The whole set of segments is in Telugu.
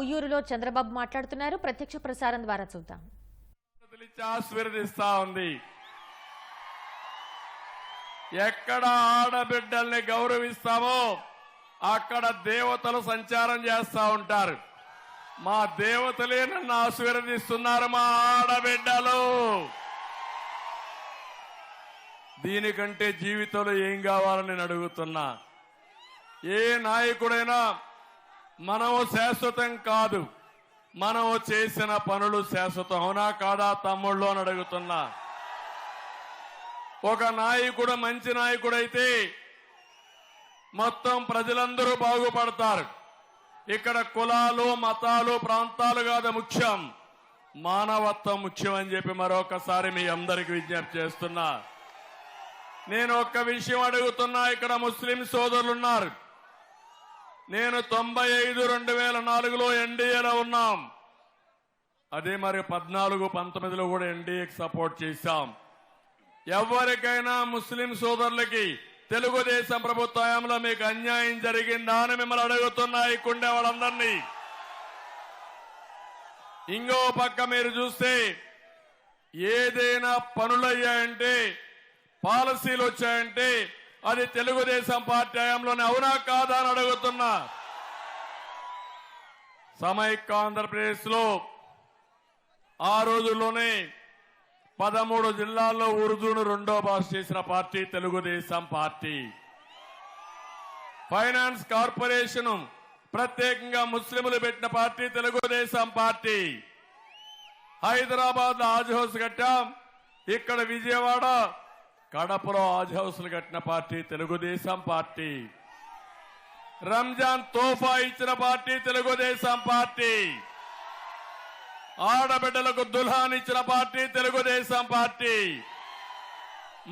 ఉయ్యూరులో చంద్రబాబు మాట్లాడుతున్నారు. ప్రత్యక్ష ప్రసారం ద్వారా చూద్దాం. ఆశీర్వదిస్తా ఉంది. ఎక్కడ ఆడబిడ్డల్ని గౌరవిస్తామో అక్కడ దేవతలు సంచారం చేస్తా ఉంటారు. మా దేవతలే నన్ను ఆశీర్వదిస్తున్నారు మా ఆడబిడ్డలు. దీనికంటే జీవితంలో ఏం కావాలని నేను అడుగుతున్నా. ఏ నాయకుడైనా మనము శాశ్వతం కాదు. మనము చేసిన పనులు శాశ్వతం. అవునా కాదా తమ్ముళ్ళు అని అడుగుతున్నా. ఒక నాయకుడు మంచి నాయకుడైతే మొత్తం ప్రజలందరూ బాగుపడతారు. ఇక్కడ కులాలు మతాలు ప్రాంతాలు కాదు ముఖ్యం. మానవత్వం ముఖ్యం అని చెప్పి మరొకసారి మీ అందరికి విజ్ఞప్తి చేస్తున్నా. నేను ఒక్క విషయం అడుగుతున్నా. ఇక్కడ ముస్లిం సోదరులు ఉన్నారు నేను తొంభై ఐదు రెండు వేల నాలుగులో ఎన్డీఏలో ఉన్నాం. అదే మరి పద్నాలుగు పంతొమ్మిదిలో కూడా ఎన్డీఏకి సపోర్ట్ చేశాం. ఎవరికైనా ముస్లిం సోదరులకి తెలుగుదేశం ప్రభుత్వ హయాంలో మీకు అన్యాయం జరిగిందా అని మిమ్మల్ని అడుగుతున్నాయి కుండే వాళ్ళందరినీ. ఇంకో పక్క మీరు చూస్తే ఏదైనా పనులయ్యాయంటే పాలసీలు వచ్చాయంటే అది తెలుగుదేశం పార్టీ హయాంలోనే అవునా కాదా అని అడుగుతున్నా. సమైక్య ఆంధ్రప్రదేశ్లో ఆ రోజుల్లోనే పదమూడు జిల్లాల్లో ఉర్దూను రెండో భాష చేసిన party Telugu Desam party. Finance corporation ప్రత్యేకంగా ముస్లింలు పెట్టిన పార్టీ తెలుగుదేశం పార్టీ. హైదరాబాద్లో హాజ్ హౌస్ కట్టాం. ఇక్కడ విజయవాడ కడపలో హాజ్ హౌస్లు కట్టిన పార్టీ తెలుగుదేశం పార్టీ. రంజాన్ తోఫా ఇచ్చిన పార్టీ తెలుగుదేశం పార్టీ. ఆడబిడ్డలకు దుల్హాన్ ఇచ్చిన పార్టీ తెలుగుదేశం పార్టీ.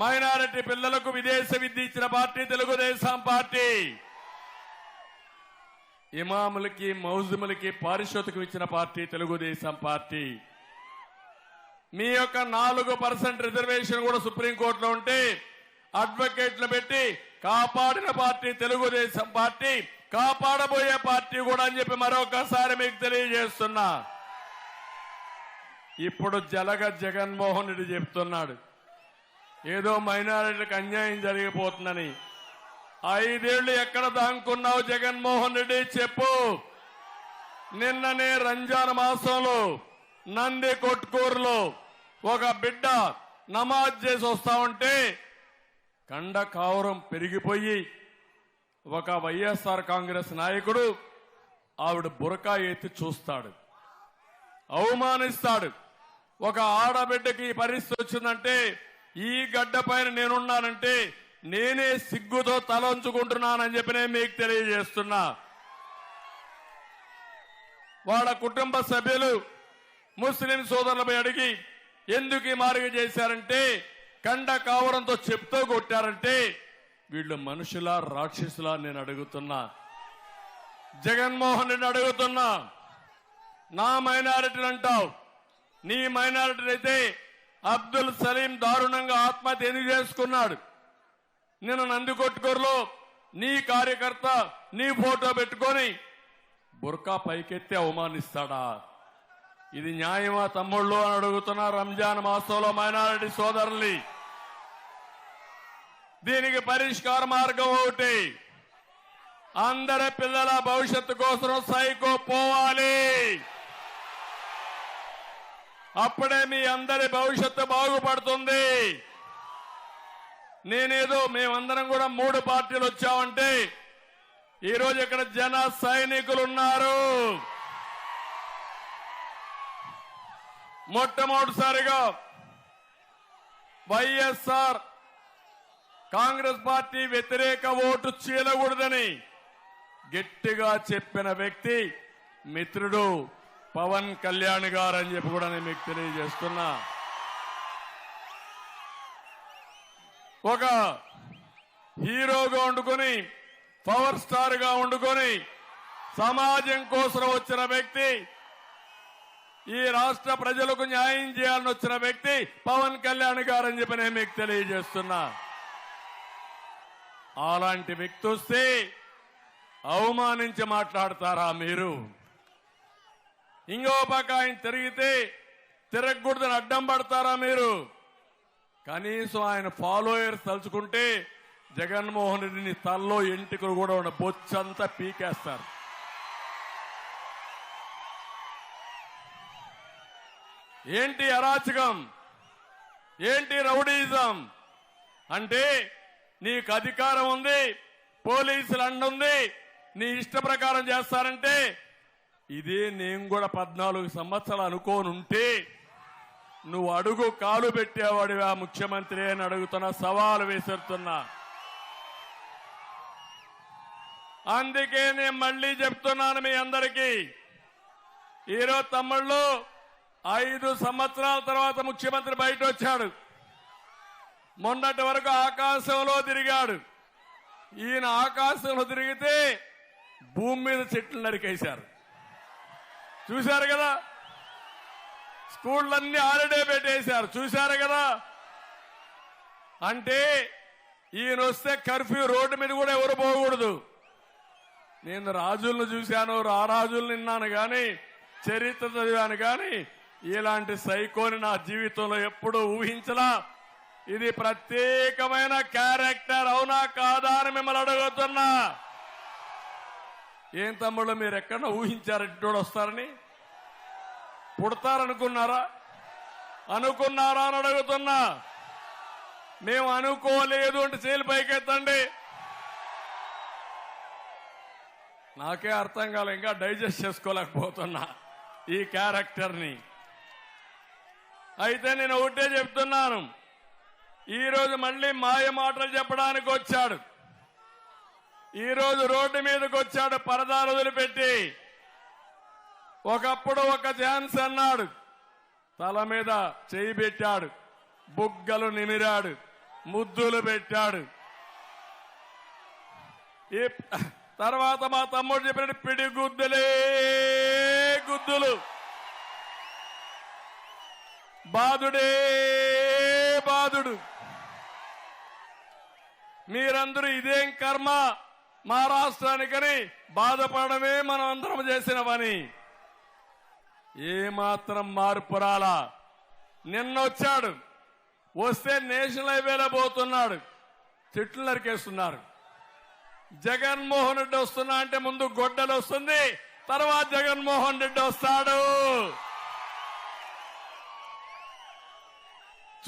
మైనారిటీ పిల్లలకు విదేశ విద్య ఇచ్చిన పార్టీ తెలుగుదేశం పార్టీ. ఇమాములకి మౌజుములకి పారిశోధకం ఇచ్చిన పార్టీ తెలుగుదేశం పార్టీ. మీ యొక్క నాలుగు పర్సెంట్ రిజర్వేషన్ కూడా సుప్రీంకోర్టులో ఉంటే అడ్వకేట్లు పెట్టి కాపాడిన పార్టీ తెలుగుదేశం పార్టీ కాపాడబోయే పార్టీ కూడా అని చెప్పి మరొకసారి మీకు తెలియజేస్తున్నా. ఇప్పుడు జలగ జగన్మోహన్ రెడ్డి చెప్తున్నాడు. ఏదో మైనారిటీలకు అన్యాయం జరిగిపోతుందని. ఐదేళ్ళు ఎక్కడ దాంకున్నావు జగన్మోహన్ రెడ్డి చెప్పు. నిన్ననే రంజాన్ మాసంలో నంది కొట్కూరులో ఒక బిడ్డ నమాజ్ చేసి వస్తా ఉంటే కండ కావరం పెరిగిపోయి ఒక వైఎస్ఆర్ కాంగ్రెస్ నాయకుడు ఆవిడ బురకా ఎత్తి చూస్తాడు. అవమానిస్తాడు. ఒక ఆడబిడ్డకి పరిస్థితి వచ్చిందంటే ఈ గడ్డ పైన నేనున్నానంటే నేనే సిగ్గుతో తలంచుకుంటున్నానని చెప్పి నేను మీకు తెలియజేస్తున్నా. వాళ్ళ కుటుంబ సభ్యులు ముస్లిం సోదరులపై అడిగి ఎందుకు ఈ మార్గం చేశారంటే కండ కావడంతో చెప్తూ కొట్టారంటే? వీళ్ళు మనుషులా రాక్షసులా నేను అడుగుతున్నా. జగన్మోహన్ రెడ్డి అడుగుతున్నా. నా మైనారిటీని అంటావు. నీ మైనారిటీ అయితే అబ్దుల్ సలీం దారుణంగా ఆత్మహత్య ఎందుకు చేసుకున్నాడు? నిన్న నందికొట్టుకూరులో నీ కార్యకర్త నీ ఫోటో పెట్టుకొని బుర్కా పైకెత్తి అవమానిస్తాడా? ఇది న్యాయమా తమ్ముళ్ళు అని అడుగుతున్న రంజాన్ మాసంలో మైనారిటీ సోదరుల్ని? దీనికి పరిష్కార మార్గం ఒకటి. అందరి పిల్లల భవిష్యత్తు కోసం సైకో పోవాలి. అప్పుడే మీ అందరి భవిష్యత్తు బాగుపడుతుంది. నేనేదో మేమందరం కూడా మూడు పార్టీలు వచ్చామంటే ఈరోజు ఇక్కడ జన సైనికులు ఉన్నారు. మొట్టమొదటిసారిగా వైఎస్ఆర్ కాంగ్రెస్ పార్టీ వ్యతిరేక ఓటు చీలకూడదని గట్టిగా చెప్పిన వ్యక్తి మిత్రుడు పవన్ కళ్యాణ్ గారు అని చెప్పి కూడా నేను మీకు తెలియజేస్తున్నా. ఒక హీరోగా వండుకొని పవర్ స్టార్గా వండుకొని సమాజం కోసం వచ్చిన వ్యక్తి ఈ రాష్ట్ర ప్రజలకు న్యాయం చేయాలని వచ్చిన వ్యక్తి పవన్ కళ్యాణ్ గారు అని చెప్పి నేను మీకు తెలియజేస్తున్నా. అలాంటి వ్యక్తి వస్తే అవమానించి మాట్లాడతారా మీరు? ఇంకో పక్క ఆయన తిరిగితే తిరగకూడదని అడ్డం పడతారా మీరు? కనీసం ఆయన ఫాలోయర్స్ తలుచుకుంటే జగన్మోహన్ రెడ్డిని తల్లో ఎంటికలు కూడా ఉన్న బొచ్చంతా పీకేస్తారు. ఏంటి అరాచకం? ఏంటి రౌడీజం? అంటే నీకు అధికారం ఉంది పోలీసులు అండుంది నీ ఇష్ట ప్రకారం చేస్తారంటే ఇదే నేను కూడా పద్నాలుగు సంవత్సరాలు అనుకోనుంటే నువ్వు అడుగు కాలు పెట్టేవాడివా ముఖ్యమంత్రి అని అడుగుతున్న సవాలు విసురుతున్నా అందుకే నేను మళ్ళీ చెప్తున్నాను మీ అందరికీ. ఈరోజు తమ్ముళ్ళు ఐదు సంవత్సరాల తర్వాత ముఖ్యమంత్రి బయట వచ్చాడు మొన్నటి వరకు ఆకాశంలో తిరిగాడు. ఈయన ఆకాశంలో తిరిగితే భూమి మీద చెట్లు నరికేశారు. చూశారు కదా? స్కూళ్ళన్నీ హాలిడే పెట్టేశారు. చూశారు కదా? అంటే ఈయన వస్తే కర్ఫ్యూ రోడ్డు మీద కూడా ఎవరు పోకూడదు. నేను రాజులను చూశాను రారాజులను విన్నాను కానీ చరిత్ర చదివాను కానీ ఇలాంటి సైకోని నా జీవితంలో ఎప్పుడూ ఊహించలా. ఇది ప్రత్యేకమైన క్యారెక్టర్ అవునా కాదా అని మిమ్మల్ని అడుగుతున్నా. ఏం తమ్ముళ్ళు మీరు ఎక్కడన్నా ఊహించారు వస్తారని? పుడతారనుకున్నారా? అనుకున్నారా అని అడుగుతున్నా. మేము అనుకోలేదు అంటే చేలు పైకెత్తండి. నాకే అర్థం కాలే ఇంకా డైజెస్ట్ చేసుకోలేకపోతున్నా ఈ క్యారెక్టర్ని. అయితే నేను ఒకటే చెప్తున్నాను. ఈరోజు మళ్ళీ మాయ మాటలు చెప్పడానికి వచ్చాడు. ఈరోజు రోడ్డు మీదకి వచ్చాడు పరదాలు వదిలిపెట్టి. ఒకప్పుడు ఒక ఛాన్స్ అన్నాడు తల మీద చేయి పెట్టాడు. బుగ్గలు నిమిరాడు. ముద్దులు పెట్టాడు. ఈ తర్వాత మా తమ్ముడు చెప్పినట్టు పిడి గుద్దులే గుద్దులు. బాధుడే బాధుడు మీరందరూ ఇదేం కర్మ? మా రాష్ట్రానికని బాధపడమే మనం అందరం చేసిన పని. ఏమాత్రం మార్పు రాలా. నిన్న వచ్చాడు వస్తే నేషనల్ హైవేలో పోతున్నాడు. చెట్లు నరికేస్తున్నారు. జగన్మోహన్ రెడ్డి వస్తున్నా అంటే ముందు గొడ్డలు వస్తుంది తర్వాత జగన్మోహన్ రెడ్డి వస్తాడు.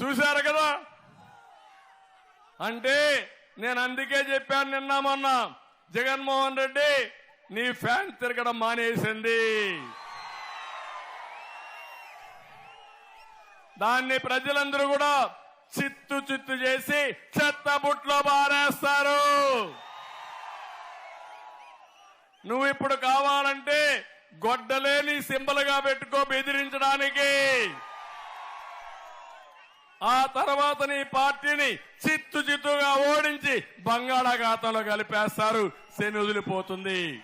చూశారు కదా? అంటే నేను అందుకే చెప్పాను నిన్న మొన్న జగన్మోహన్ రెడ్డి నీ ఫ్యాన్ తిరగడం మానేసింది. దాన్ని ప్రజలందరూ కూడా చిత్తు చిత్తు చేసి చెత్త బుట్లో బారేస్తారు. నువ్వు ఇప్పుడు కావాలంటే గొడ్డలేని సింబల్గా పెట్టుకో బెదిరించడానికి. ఆ తర్వాత నీ పార్టీని చిత్తు చిత్తుగా ఓడించి బంగాళాఖాతంలో కలిపేస్తారు. శని వదిలిపోతుంది.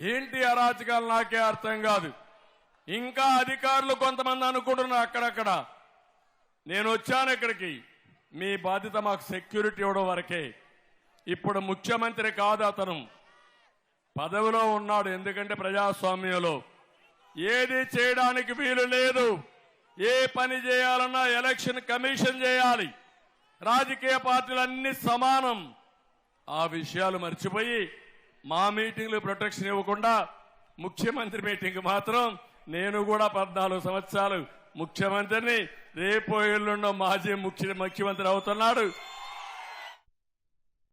ఏంటి అరాచకాలు నాకే అర్థం కాదు. ఇంకా అధికారులు కొంతమంది అనుకుంటున్నారు అక్కడక్కడ. నేను వచ్చాను ఇక్కడికి. మీ బాధ్యత మాకు సెక్యూరిటీ ఇవ్వడం వరకే. ఇప్పుడు ముఖ్యమంత్రి కాదు అతను. పదవిలో ఉన్నాడు ఎందుకంటే ప్రజాస్వామ్యంలో. ఏది చేయడానికి వీలు లేదు. ఏ పని చేయాలన్నా ఎలక్షన్ కమిషన్ చేయాలి. రాజకీయ పార్టీలన్నీ సమానం. ఆ విషయాలు మర్చిపోయి మా మీటింగ్లు ప్రొటెక్షన్ ఇవ్వకుండా ముఖ్యమంత్రి మీటింగ్ మాత్రం నేను కూడా పద్నాలుగు సంవత్సరాలు ముఖ్యమంత్రిని రేపో ఎల్లుండో మాజీ ముఖ్య ముఖ్యమంత్రి అవుతున్నాడు.